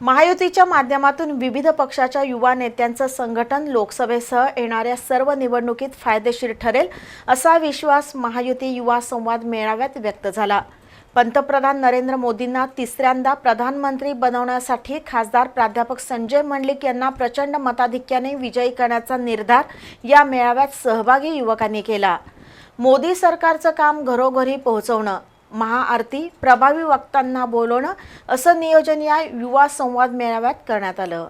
महायुतीच्या माध्यमातून विविध पक्षाच्या युवा नेत्यांचं संघटन लोकसभेसह येणाऱ्या सर्व निवडणुकीत फायदेशीर ठरेल असा विश्वास महायुती युवा संवाद मेळाव्यात व्यक्त झाला. पंतप्रधान नरेंद्र मोदींना तिसऱ्यांदा प्रधानमंत्री बनवण्यासाठी खासदार प्राध्यापक संजय मंडलिक यांना प्रचंड मताधिक्याने विजयी करण्याचा निर्धार या मेळाव्यात सहभागी युवकांनी केला. मोदी सरकारचं काम घरोघरी पोहोचवणं महाआरती प्रभावी वक्तांना बोलवणं असं नियोजन या युवा संवाद मेळाव्यात करण्यात आलं.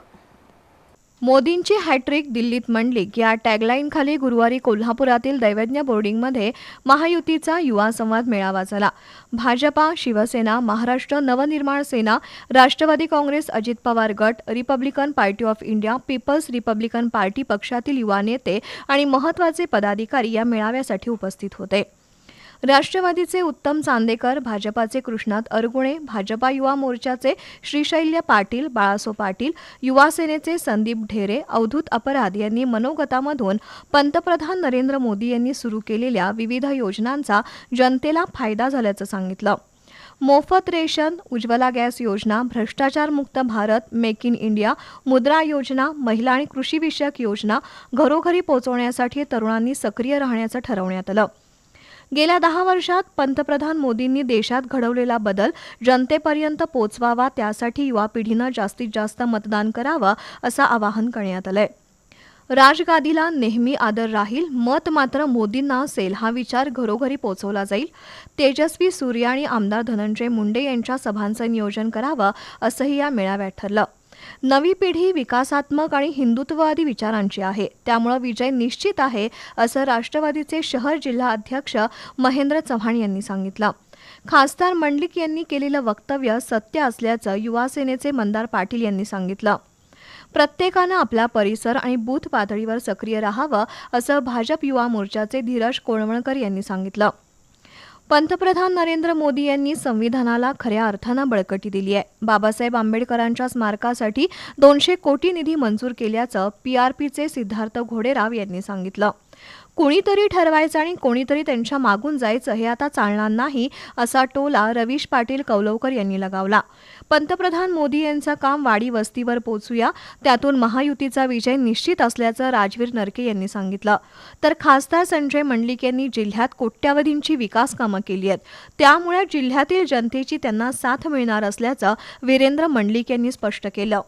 मोदींची हॅट्रिक दिल्लीत मंडलिक या टॅगलाईनखाली गुरुवारी कोल्हापुरातील दैवज्ञ बोर्डिंगमध्ये महायुतीचा युवा संवाद मेळावा झाला. भाजपा शिवसेना महाराष्ट्र नवनिर्माण सेना राष्ट्रवादी काँग्रेस अजित पवार गट Republican Party of India People's Republican Party पक्षातील युवा नेते आणि महत्त्वाचे पदाधिकारी या मेळाव्यासाठी उपस्थित होते. राष्ट्रवादीचे उत्तम चांदेकर भाजपाचे कृष्णात अरगुणे भाजपा युवा मोर्चाचे श्रीशैल्य पाटील बाळासो पाटील युवासेनेचे संदीप ढेरे अवधूत अपराध यांनी मनोगतामधून पंतप्रधान नरेंद्र मोदी यांनी सुरू केलेल्या विविध योजनांचा जनतेला फायदा झाल्याचं सांगितलं. मोफत रेशन उज्ज्वला गॅस योजना भ्रष्टाचारमुक्त Bharat make in India Mudra योजना महिला आणि कृषीविषयक योजना घरोघरी पोहोचवण्यासाठी तरुणांनी सक्रिय राहण्याचं ठरवण्यात आलं. गेल्या दहा वर्षात पंतप्रधान मोदींनी देशात घडवलेला बदल जनतेपर्यंत पोचवावा त्यासाठी युवा पिढीनं जास्तीत जास्त मतदान करावं असं आवाहन करण्यात आलंय. राजगादीला नेहमी आदर राहील मत मात्र मोदींना असेल हा विचार घरोघरी पोचवला जाईल. तेजस्वी सूर्य आणि आमदार धनंजय मुंडे यांच्या सभांचं नियोजन करावं असंही या मेळाव्यात ठरलं. नवी पिढी विकासात्मक आणि हिंदुत्ववादी विचारांची आहे. त्यामुळे विजय निश्चित आहे असं राष्ट्रवादीचे शहर जिल्हा अध्यक्ष महेंद्र चव्हाण यांनी सांगितलं. खासदार मंडलिक यांनी केलेलं वक्तव्य सत्य असल्याचं युवासेनेचे मंदार पाटील यांनी सांगितलं. प्रत्येकानं आपला परिसर आणि बूथ पातळीवर सक्रिय राहावं असं भाजप युवा मोर्चाचे धीरज कोळवणकर यांनी सांगितलं. पंतप्रधान नरेंद्र मोदी यांनी संविधानाला खऱ्या अर्थानं बळकटी दिली आहे. बाबासाहेब आंबेडकरांच्या स्मारकासाठी दोनशे कोटी निधी मंजूर केल्याचं पीआरपीचे सिद्धार्थ घोडेराव यांनी सांगितलं. कुणीतरी ठरवायचं आणि कोणीतरी त्यांच्या मागून जायचं हे आता चालणार नाही असा टोला रवीश पाटील कौलवकर यांनी लगावला. पंतप्रधान मोदी यांचं काम वाडी वस्तीवर पोचूया त्यातून महायुतीचा विजय निश्चित असल्याचं राजवीर नरके यांनी सांगितलं. तर खासदार संजय मंडलिक यांनी जिल्ह्यात कोट्यावधींची विकास कामं केली आहेत. त्यामुळे जिल्ह्यातील जनतेची त्यांना साथ मिळणार असल्याचं वीरेंद्र मंडलिक यांनी स्पष्ट केलं.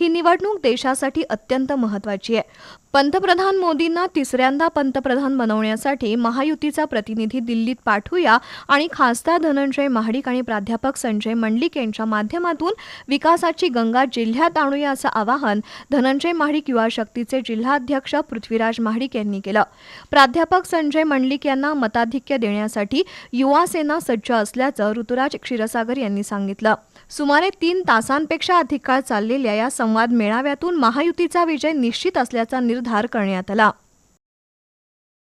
ही निवडणूक देशासाठी अत्यंत महत्वाची आहे. पंतप्रधान मोदींना तिसऱ्यांदा पंतप्रधान बनवण्यासाठी महायुतीचा प्रतिनिधी दिल्लीत पाठवूया आणि खासदार धनंजय महाडिक आणि प्राध्यापक संजय मंडलिक यांच्या माध्यमातून विकासाची गंगा जिल्ह्यात आणूया असं आवाहन धनंजय महाडिक युवा शक्तीचे जिल्हाध्यक्ष पृथ्वीराज महाडिक यांनी केलं. प्राध्यापक संजय मंडलिक यांना मताधिक्य देण्यासाठी युवा सेना सज्ज असल्याचं ऋतुराज क्षीरसागर यांनी सांगितलं. सुमारे तीन तासांपेक्षा अधिक काळ चाललेल्या या संवाद मेळाव्यातून महायुतीचा विजय निश्चित असल्याचा निर्धार करण्यात आला.